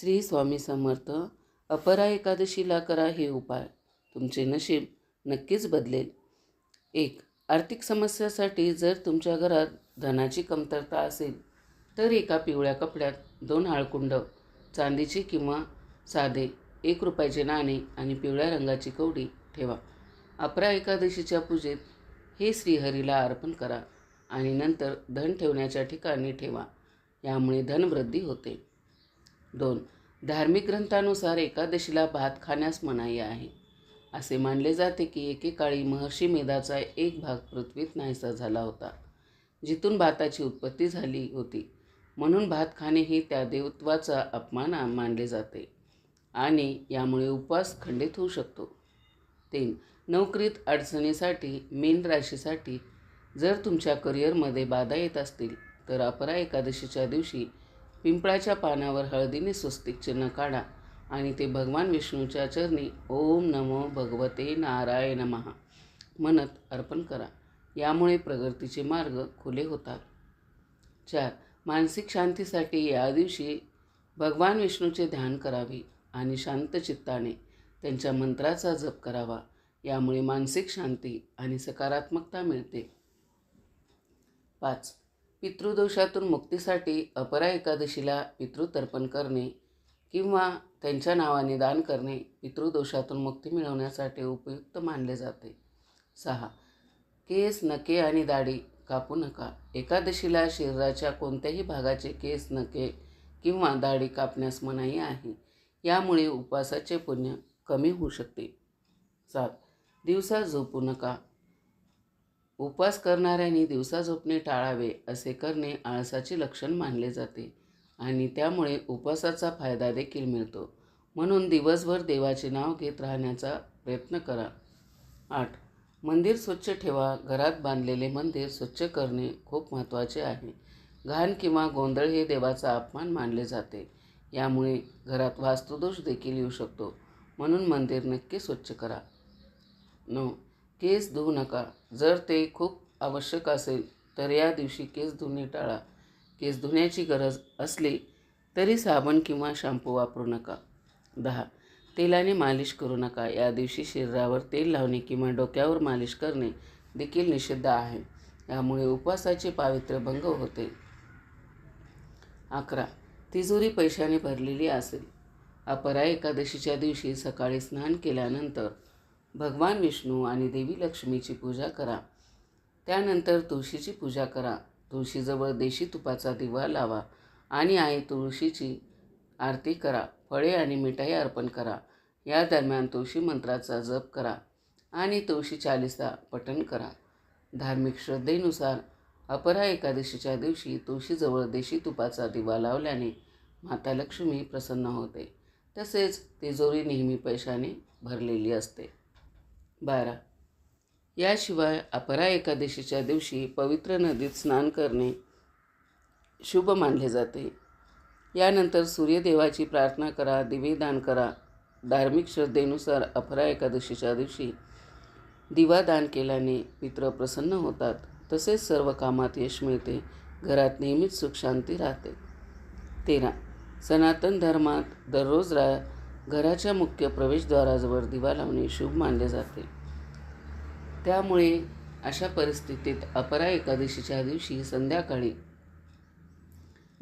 श्री स्वामी समर्थ अपरा एकादशीला करा हे उपाय. तुमचे नशीब नक्कीच बदलेल. एक आर्थिक समस्यासाठी जर तुमच्या घरात धनाची कमतरता असेल तर एका पिवळ्या कपड्यात दोन आळकुंड चांदीची किंवा साधे एक रुपयाचे नाणे आणि पिवळ्या रंगाची कवडी ठेवा. अपरा एकादशीच्या पूजेत हे श्रीहरीला अर्पण करा आणि नंतर धन ठेवण्याच्या ठिकाणी ठेवा. यामुळे धनवृद्धी होते. दोन. धार्मिक ग्रंथानुसार एकादशीला भात खाण्यास मनाई आहे. असे मानले जाते की एकेकाळी महर्षी मेधाचा एक भाग पृथ्वीत नाहीसा झाला होता जिथून भाताची उत्पत्ती झाली होती. म्हणून भात खाणे हे त्या देवत्वाचा अपमान मानले जाते आणि यामुळे उपवास खंडित होऊ शकतो. तीन. नोकरीत अडचणीसाठी मीन राशीसाठी जर तुमच्या करिअरमध्ये बाधा येत असतील तर अपरा एकादशीच्या दिवशी पिंपळाच्या पानावर हळदीने स्वस्तिक चिन्ह काढा आणि ते भगवान विष्णूच्या चरणी ओम नमो भगवते नारायण महा. म्हणत अर्पण करा. यामुळे प्रगतीचे मार्ग खुले होतात. चार मानसिक शांतीसाठी या दिवशी भगवान विष्णूचे ध्यान करावे आणि शांत चित्ताने त्यांच्या मंत्राचा जप करावा. यामुळे मानसिक शांती आणि सकारात्मकता मिळते. पाच पितृदोषातून मुक्तीसाठी अपरा एकादशीला पितृतर्पण करणे किंवा त्यांच्या नावाने दान करणे पितृदोषातून मुक्ती मिळवण्यासाठी उपयुक्त मानले जाते. सहा. केस नके आणि दाढी कापू नका. एकादशीला शरीराच्या कोणत्याही भागाचे केस नके किंवा दाढी कापण्यास मनाई आहे. यामुळे उपवासाचे पुण्य कमी होऊ शकते. सात. दिवसा झोपू नका. उपवास करणाऱ्यांनी दिवसा झोपणे टाळावे असे करणे आळसाचे लक्षण मानले जाते आणि त्यामुळे उपवासाचा फायदा देखील मिळतो. म्हणून दिवसभर देवाचे नाव घेत राहण्याचा प्रयत्न करा. आठ. मंदिर स्वच्छ ठेवा. घरात बांधलेले मंदिर स्वच्छ करणे खूप महत्त्वाचे आहे. घाण किंवा गोंधळ हे देवाचा अपमान मानले जाते. यामुळे घरात वास्तुदोष देखील येऊ शकतो. म्हणून मंदिर नक्की स्वच्छ करा. नऊ. केस धुवू नका. जर ते खूप आवश्यक असेल तर या दिवशी केस धुणे टाळा. केस धुण्याची गरज असली तरी साबण किंवा शॅम्पू वापरू नका. दहा. तेलाने मालिश करू नका. या दिवशी शरीरावर तेल लावणे किंवा डोक्यावर मालिश करणे देखील निषिद्ध आहे. यामुळे उपवासाचे पावित्र्य भंग होते. अकरा. तिजोरी पैशाने भरलेली असेल. अपरा एकादशीच्या दिवशी सकाळी स्नान केल्यानंतर भगवान विष्णू आणि देवी लक्ष्मीची पूजा करा. त्यानंतर तुळशीची पूजा करा. तुळशीजवळ देशी तुपाचा दिवा लावा आणि आई तुळशीची आरती करा. फळे आणि मिठाई अर्पण करा. या दरम्यान तुळशी मंत्राचा जप करा आणि तुळशी चालिसा पठण करा. धार्मिक श्रद्धेनुसार अपरा एकादशीच्या दिवशी तुळशीजवळ देशी तुपाचा दिवा लावल्याने माता लक्ष्मी प्रसन्न होते. तसेच तिजोरी नेहमी पैशाने भरलेली असते. बारा. याशिवाय अपरा एकादशीच्या दिवशी पवित्र नदीत स्नान करणे शुभ मानले जाते. यानंतर सूर्यदेवाची प्रार्थना करा दिवे दान करा. धार्मिक श्रद्धेनुसार अपरा एकादशीच्या दिवशी दिवा दान केल्याने मित्र प्रसन्न होतात. तसेच सर्व कामात यश मिळते. घरात नेहमीच सुखशांती राहते. तेरा. सनातन धर्मात दररोज रा घराच्या मुख्य प्रवेशद्वाराजवळ दिवा लावणे शुभ मानले जाते. त्यामुळे अशा परिस्थितीत अपरा एकादशीच्या दिवशी संध्याकाळी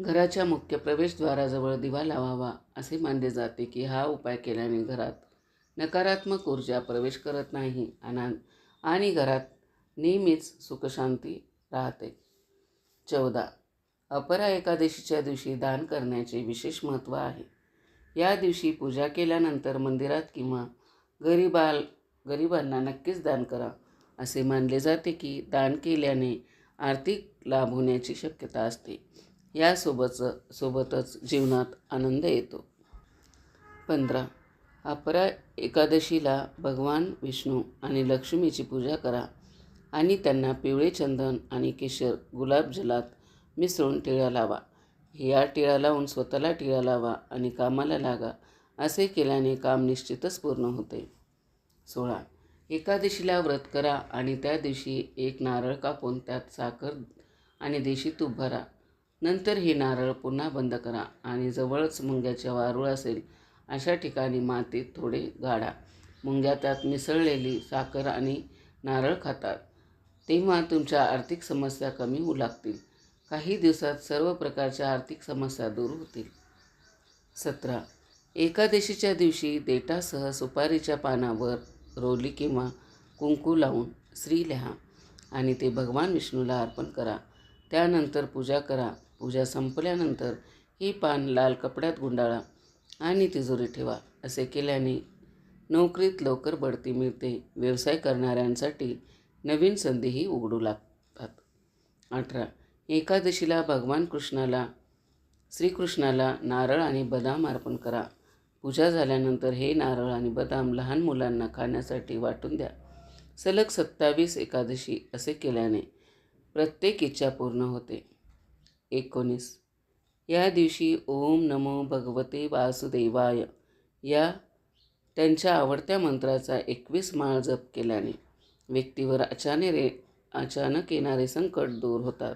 घराच्या मुख्य प्रवेशद्वाराजवळ दिवा लावावा असे मानले जाते की हा उपाय केल्याने घरात नकारात्मक ऊर्जा प्रवेश करत नाही आणि आणि घरात नेहमीच सुखशांती राहते. चौदा. अपरा एकादशीच्या दिवशी दान करण्याचे विशेष महत्त्व आहे. या दिवशी पूजा केल्यानंतर मंदिरात किंवा गरिबाल गरिबांना नक्कीच दान करा असे मानले जाते की दान केल्याने आर्थिक लाभ होण्याची शक्यता असते. यासोबतच सोबतच जीवनात आनंद येतो. पंधरा अपरा एकादशीला भगवान विष्णू आणि लक्ष्मीची पूजा करा आणि त्यांना पिवळे चंदन आणि केशर गुलाबजलात मिसळून टिळा लावा. या टिळा लावून स्वतःला टिळा लावा आणि कामाला लागा असे केल्याने काम निश्चितच पूर्ण होते. सोळा. एकादशीला व्रत करा आणि त्या दिवशी एक नारळ कापून त्यात साखर आणि देशी तूप भरा. नंतर हे नारळ पुन्हा बंद करा आणि जवळच मुंग्याचे वारूळ असेल अशा ठिकाणी मातीत थोडे गाडा मुंग्या त्यात मिसळलेली साखर आणि नारळ खातात. तेव्हा तुमच्या आर्थिक समस्या कमी होऊ लागतील. काही दिवसात सर्व प्रकारच्या आर्थिक समस्या दूर होतील. सतरा. एकादशीच्या दिवशी देटासह सुपारीच्या पानावर रोली किंवा कुंकू लावून श्री लिहा आणि ते भगवान विष्णूला अर्पण करा. त्यानंतर पूजा करा. पूजा संपल्यानंतर ही पान लाल कपड्यात गुंडाळा आणि तिजोरी ठेवा असे केल्याने नोकरीत लवकर बढती मिळते. व्यवसाय करणाऱ्यांसाठी नवीन संधीही उघडू लागतात. अठरा. एकादशीला भगवान कृष्णाला श्रीकृष्णाला नारळ आणि बदाम अर्पण करा. पूजा झाल्यानंतर हे नारळ आणि बदाम लहान मुलांना खाण्यासाठी वाटून द्या. सलग सत्तावीस एकादशी असे केल्याने प्रत्येक इच्छा पूर्ण होते. एकोणीस. या दिवशी ओम नमो भगवते वासुदेवाय या त्यांच्या आवडत्या मंत्राचा एकवीस माळ जप केल्याने व्यक्तीवर अचाने रे अचानक येणारे संकट दूर होतात.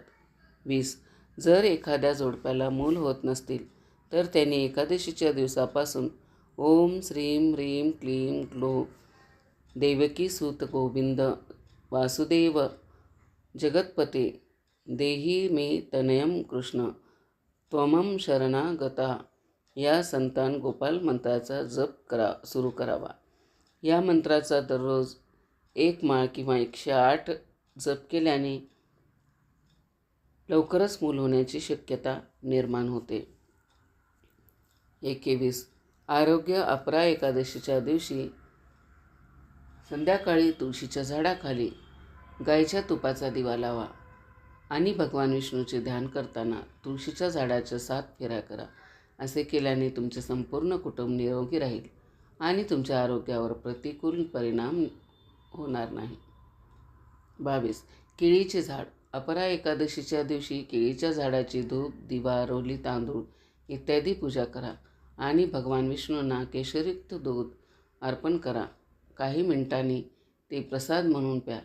वीस. जर एखाद्या जोडप्याला मूल होत नसतील तर त्यांनी एकादशीच्या दिवसापासून ओम श्रीम ह्रीम क्लीम ग्लो देवकी सूत गोविंद वासुदेव जगतपते देही मे तनयम कृष्ण त्वमम शरणागता. या संतान गोपाल मंत्राचा जप करा सुरू करावा. या मंत्राचा दररोज एक माळ किंवा एकशे आठ जप केल्याने लवकरच मूल होण्याची शक्यता निर्माण होते. एकेवीस. आरोग्य अपरा एकादशीच्या दिवशी संध्याकाळी तुळशीच्या झाडाखाली गायीच्या तुपाचा दिवा लावा आणि भगवान विष्णूचे ध्यान करताना तुळशीच्या झाडाच्या सात फेऱ्या करा. असे केल्याने तुमचे संपूर्ण कुटुंब निरोगी राहील आणि तुमच्या आरोग्यावर प्रतिकूल परिणाम होणार नाही. बावीस. केळीचे झाड अपरा एकादशीच्या दिवशी केळीच्या झाडाची धूप दिवा रोली तांदूळ इत्यादी पूजा करा आणि भगवान विष्णूंना केशरयुक्त दूध अर्पण करा. काही मिनिटांनी ते प्रसाद म्हणून प्या.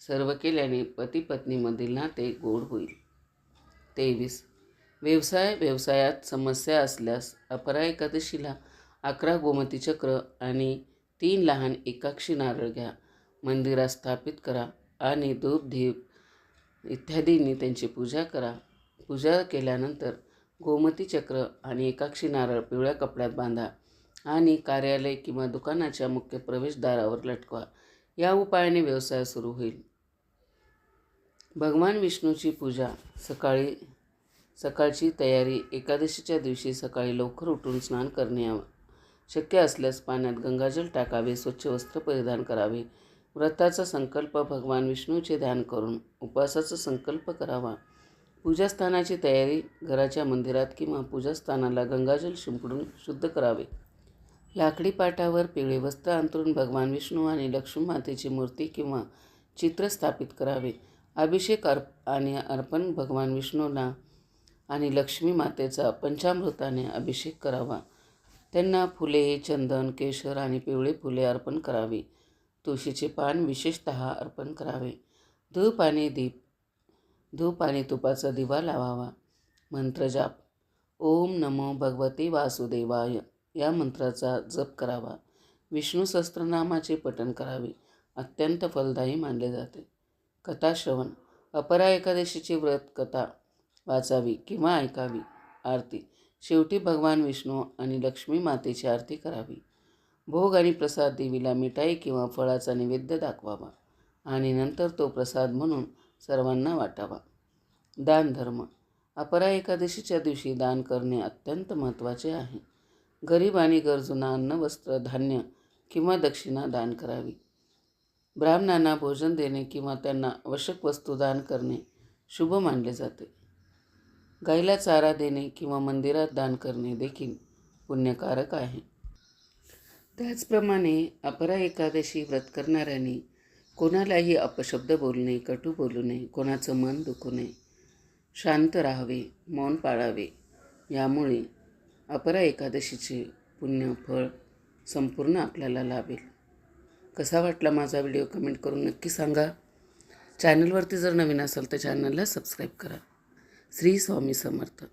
सर्व केल्याने पती पत्नीमधील नाते गोड होईल. तेवीस. व्यवसाय व्यवसायात समस्या असल्यास अपरा एकादशीला अकरा गोमती चक्र आणि तीन लहान एकाक्षी नारळ घ्या. मंदिरात स्थापित करा आणि धूप दीप इत्यादींनी त्यांची पूजा करा. पूजा केल्यानंतर गोमती चक्र आणि एकाक्षी नारळ पिवळ्या कपड्यात बांधा आणि कार्यालय किंवा दुकानाच्या मुख्य प्रवेशद्वारावर लटकवा. या उपायाने व्यवसाय सुरू होईल. भगवान विष्णूची पूजा सकाळी सकाळची तयारी एकादशीच्या दिवशी सकाळी लवकर उठून स्नान करणे शक्य असल्यास पाण्यात गंगाजल टाकावे स्वच्छ वस्त्र परिधान करावे व्रताचा संकल्प भगवान विष्णूचे ध्यान करून उपवासाचा संकल्प करावा. पूजास्थानाची तयारी घराच्या मंदिरात किंवा पूजास्थानाला गंगाजल शिंपडून शुद्ध करावे. लाकडी पाटावर पिवळे वस्त्र अंतरून भगवान विष्णू आणि लक्ष्मी मातेची मूर्ती किंवा चित्र स्थापित करावे. अभिषेक अर्प आणि अर्पण भगवान विष्णूला आणि लक्ष्मी मातेचा पंचामृताने अभिषेक करावा. त्यांना फुले चंदन केशर आणि पिवळे फुले अर्पण करावी. तुळशीचे पान विशेषत अर्पण करावे. धूप आणि दीप धूप आणि तुपाचा दिवा लावावा. मंत्रजाप ओम नमो भगवते वासुदेवाय. या मंत्राचा जप करावा. विष्णू सहस्त्रनामाचे पठण करावे. अत्यंत फलदायी मानले जाते. कथाश्रवण अपरा एकादशीची व्रत कथा. वाचावी किंवा ऐकावी. आरती. शेवटी भगवान विष्णू आणि लक्ष्मी मातेची आरती करावी. भोग आणि प्रसाद देवीला मिठाई किंवा फळाचा नैवेद्य दाखवावा आणि नंतर तो प्रसाद म्हणून सर्वांना वाटावा. दान धर्म. अपरा एकादशीच्या दिवशी दान करणे अत्यंत महत्त्वाचे आहे. गरीब आणि गरजूंना अन्न वस्त्र धान्य किंवा दक्षिणा दान करावी. ब्राह्मणांना भोजन देणे किंवा त्यांना आवश्यक वस्तू दान करणे शुभ मानले जाते. गाईला चारा देणे किंवा मंदिरात दान करणे देखील पुण्यकारक आहे. त्याचप्रमाणे अपरा एकादशी व्रत करणाऱ्यांनी कोणालाही अपशब्द बोलू नये कटू बोलू नये कोणाचं मन दुखू नये शांत राहावे मौन पाळावे यामुळे अपरा एकादशीचे पुण्य फळ संपूर्ण आपल्याला लाभेल. कसा वाटला माझा व्हिडिओ कमेंट करून नक्की सांगा. चॅनलवरती जर नवीन असाल तर चॅनलला सबस्क्राईब करा. श्री स्वामी समर्थ.